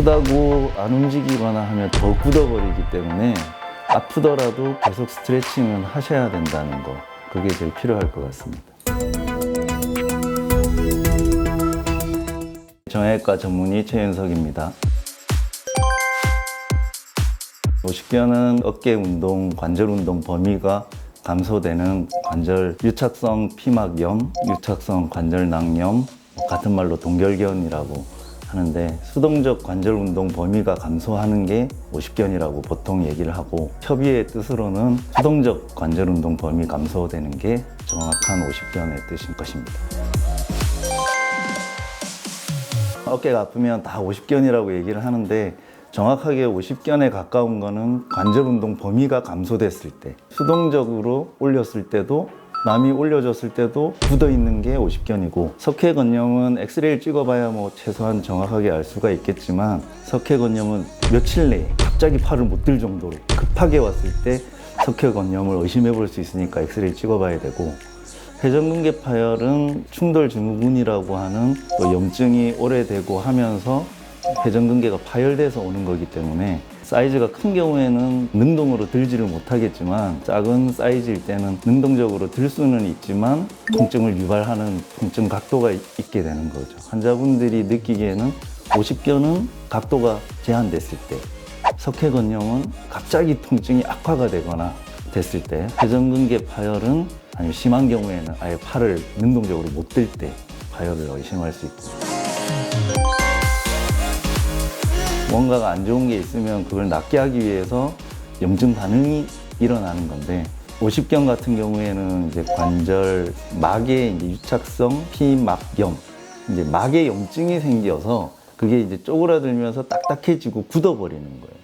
아프다고 안 움직이거나 하면 더 굳어버리기 때문에 아프더라도 계속 스트레칭은 하셔야 된다는 거. 그게 제일 필요할 것 같습니다. 정형외과 전문의 최윤석입니다. 오십견은 어깨 운동, 관절 운동 범위가 감소되는 관절 유착성 피막염, 유착성 관절낭염, 같은 말로 동결견이라고 하는데 수동적 관절 운동 범위가 감소하는 게 오십견이라고 보통 얘기를 하고 협의의 뜻으로는 수동적 관절 운동 범위 감소되는 게 정확한 오십견의 뜻인 것입니다. 어깨가 아프면 다 50견이라고 얘기를 하는데 정확하게 50견에 가까운 거는 관절 운동 범위가 감소됐을 때 수동적으로 올렸을 때도 남이 올려줬을 때도 굳어 있는 게 50견이고 석회건염은 엑스레이를 찍어봐야 뭐 최소한 정확하게 알 수가 있겠지만 석회건염은 며칠 내에 갑자기 팔을 못 들 정도로 급하게 왔을 때 석회건염을 의심해 볼 수 있으니까 엑스레이를 찍어봐야 되고 회전근개 파열은 충돌 증후군이라고 하는 또 염증이 오래되고 하면서 회전근개가 파열돼서 오는 거기 때문에 사이즈가 큰 경우에는 능동으로 들지를 못하겠지만 작은 사이즈일 때는 능동적으로 들 수는 있지만 통증을 유발하는 통증 각도가 있게 되는 거죠. 환자분들이 느끼기에는 50견은 각도가 제한됐을 때 석회건염은 갑자기 통증이 악화가 되거나 됐을 때 회전근개 파열은 아니면 심한 경우에는 아예 팔을 능동적으로 못 들 때 파열을 의심할 수 있고 뭔가가 안 좋은 게 있으면 그걸 낫게 하기 위해서 염증 반응이 일어나는 건데 50견 같은 경우에는 이제 관절 막에 이제 유착성 피막염 이제 막에 염증이 생겨서 그게 이제 쪼그라들면서 딱딱해지고 굳어버리는 거예요.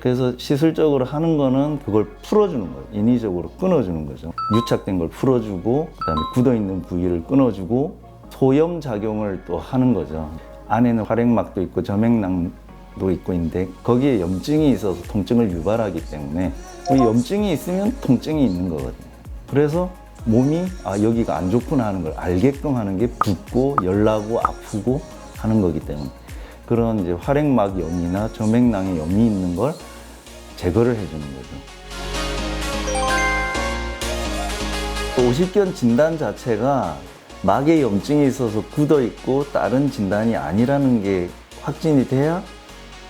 그래서 시술적으로 하는 거는 그걸 풀어주는 거예요. 인위적으로 끊어주는 거죠. 유착된 걸 풀어주고 그다음에 굳어있는 부위를 끊어주고 소염 작용을 또 하는 거죠. 안에는 활액막도 있고 점액낭 도 있고 있는데 거기에 염증이 있어서 통증을 유발하기 때문에 이 염증이 있으면 통증이 있는 거거든요. 그래서 몸이 아 여기가 안 좋구나 하는 걸 알게끔 하는 게 붓고 열나고 아프고 하는 거기 때문에 그런 이제 활액막 염이나 점액낭에 염이 있는 걸 제거를 해주는 거죠. 50견 진단 자체가 막에 염증이 있어서 굳어 있고 다른 진단이 아니라는 게 확진이 돼야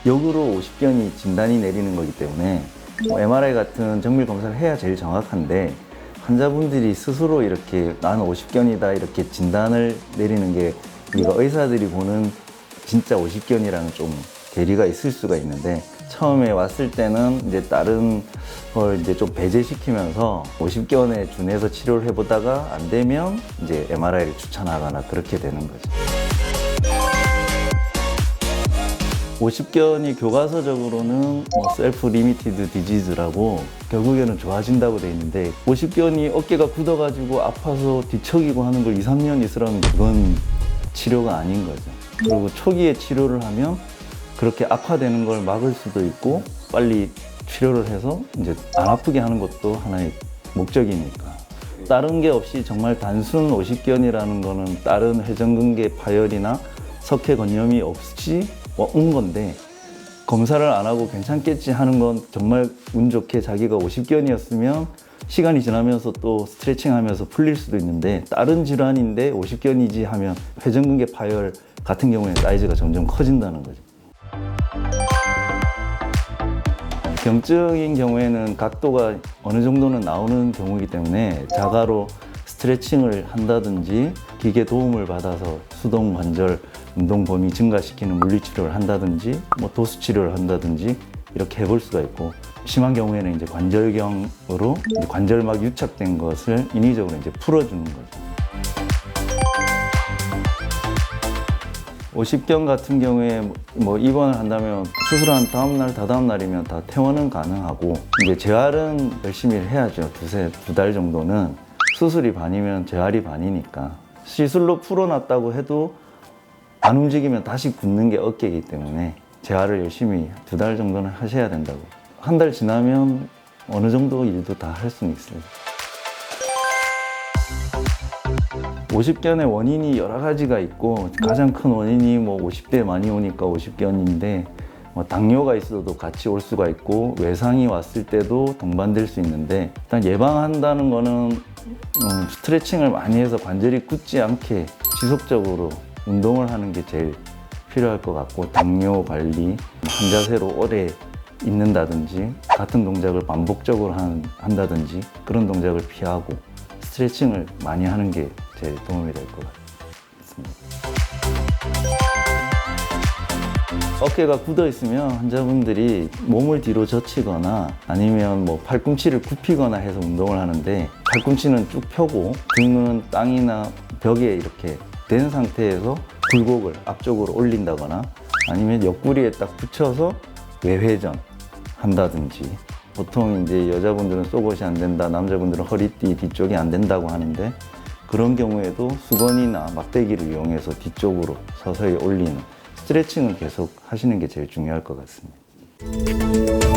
역으로 50견이 진단이 내리는 거기 때문에 뭐 MRI 같은 정밀 검사를 해야 제일 정확한데 환자분들이 스스로 이렇게 나는 50견이다 이렇게 진단을 내리는 게 우리가 의사들이 보는 진짜 50견이랑 좀 괴리가 있을 수가 있는데 처음에 왔을 때는 이제 다른 걸 이제 좀 배제시키면서 50견에 준해서 치료를 해보다가 안 되면 이제 MRI를 추천하거나 그렇게 되는 거죠. 50견이 교과서적으로는 뭐 셀프 리미티드 디지즈라고 결국에는 좋아진다고 돼 있는데 50견이 어깨가 굳어가지고 아파서 뒤척이고 하는 걸 2, 3년 있으라면 그건 치료가 아닌 거죠. 그리고 초기에 치료를 하면 그렇게 악화되는 걸 막을 수도 있고 빨리 치료를 해서 이제 안 아프게 하는 것도 하나의 목적이니까. 다른 게 없이 정말 단순 50견이라는 거는 다른 회전근개 파열이나 석회건염이 없이 온 건데 검사를 안 하고 괜찮겠지 하는 건 정말 운 좋게 자기가 50견이었으면 시간이 지나면서 또 스트레칭 하면서 풀릴 수도 있는데 다른 질환인데 50견이지 하면 회전근개 파열 같은 경우에 사이즈가 점점 커진다는 거죠. 경증인 경우에는 각도가 어느 정도는 나오는 경우이기 때문에 자가로 스트레칭을 한다든지 기계 도움을 받아서 수동 관절 운동 범위 증가시키는 물리치료를 한다든지 뭐 도수 치료를 한다든지 이렇게 해볼 수가 있고 심한 경우에는 이제 관절경으로 이제 관절막 유착된 것을 인위적으로 이제 풀어주는 거죠. 50견 같은 경우에 뭐 입원을 한다면 수술한 다음 날, 다다음 날이면 다 퇴원은 가능하고 이제 재활은 열심히 해야죠. 두세 두 달 정도는 수술이 반이면 재활이 반이니까 시술로 풀어놨다고 해도 안 움직이면 다시 굳는 게 어깨이기 때문에 재활을 열심히 두 달 정도는 하셔야 된다고. 한 달 지나면 어느 정도 일도 다 할 수는 있어요. 50견의 원인이 여러 가지가 있고 가장 큰 원인이 뭐 50대 많이 오니까 50견인데 뭐 당뇨가 있어도 같이 올 수가 있고 외상이 왔을 때도 동반될 수 있는데 일단 예방한다는 거는 음, 스트레칭을 많이 해서 관절이 굳지 않게 지속적으로 운동을 하는 게 제일 필요할 것 같고 당뇨 관리 한 자세로 오래 있는다든지 같은 동작을 반복적으로 한, 한다든지 그런 동작을 피하고 스트레칭을 많이 하는 게 제일 도움이 될 것 같습니다. 어깨가 굳어 있으면 환자분들이 몸을 뒤로 젖히거나 아니면 뭐 팔꿈치를 굽히거나 해서 운동을 하는데 팔꿈치는 쭉 펴고 등은 땅이나 벽에 이렇게 된 상태에서 굴곡을 앞쪽으로 올린다거나 아니면 옆구리에 딱 붙여서 외회전 한다든지. 보통 이제 여자분들은 속옷이 안 된다 남자분들은 허리띠 뒤쪽이 안 된다고 하는데 그런 경우에도 수건이나 막대기를 이용해서 뒤쪽으로 서서히 올리는 스트레칭을 계속 하시는 게 제일 중요할 것 같습니다.